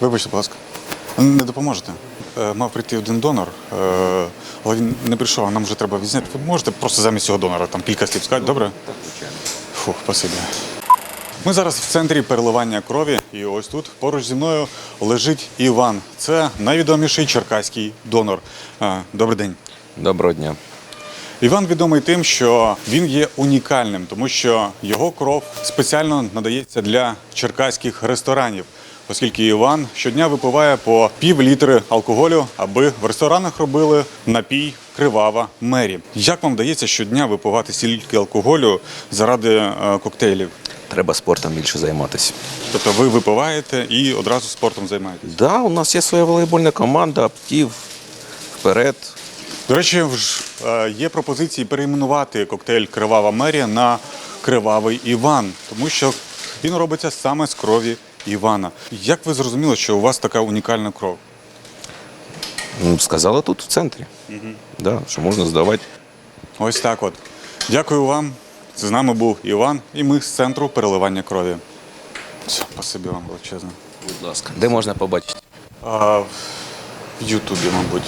Вибачте, будь ласка. Не допоможете. Е, Мав прийти один донор, е, але він не прийшов, а нам вже треба відзняти. Ви можете просто замість цього донора там кілька слів сказати, добре? Так, звичайно. Фух, спасибі. Ми зараз в центрі переливання крові, і ось тут поруч зі мною лежить Іван. Це найвідоміший черкаський донор. Е, Добрий день. Доброго дня. Іван відомий тим, що він є унікальним, тому що його кров спеціально надається для черкаських ресторанів, оскільки Іван щодня випиває по пів літри алкоголю, аби в ресторанах робили напій кривава мері. Як вам вдається щодня випивати стільки алкоголю заради е, коктейлів? Треба спортом більше займатися. Тобто ви випиваєте і одразу спортом займаєтесь? Да, у нас є своя волейбольна команда, Аптів, вперед. До речі, ж, е, є пропозиції перейменувати коктейль Кривава Мерія на Кривавий Іван, тому що він робиться саме з крові Івана. Як ви зрозуміли, що у вас така унікальна кров? Сказала тут в центрі. Да, що можна здавати. Ось так от. Дякую вам. З нами був Іван, і ми з центру переливання крові. Все, Спасибі вам величезне. Будь ласка. Де можна побачити? А, в Ютубі, мабуть.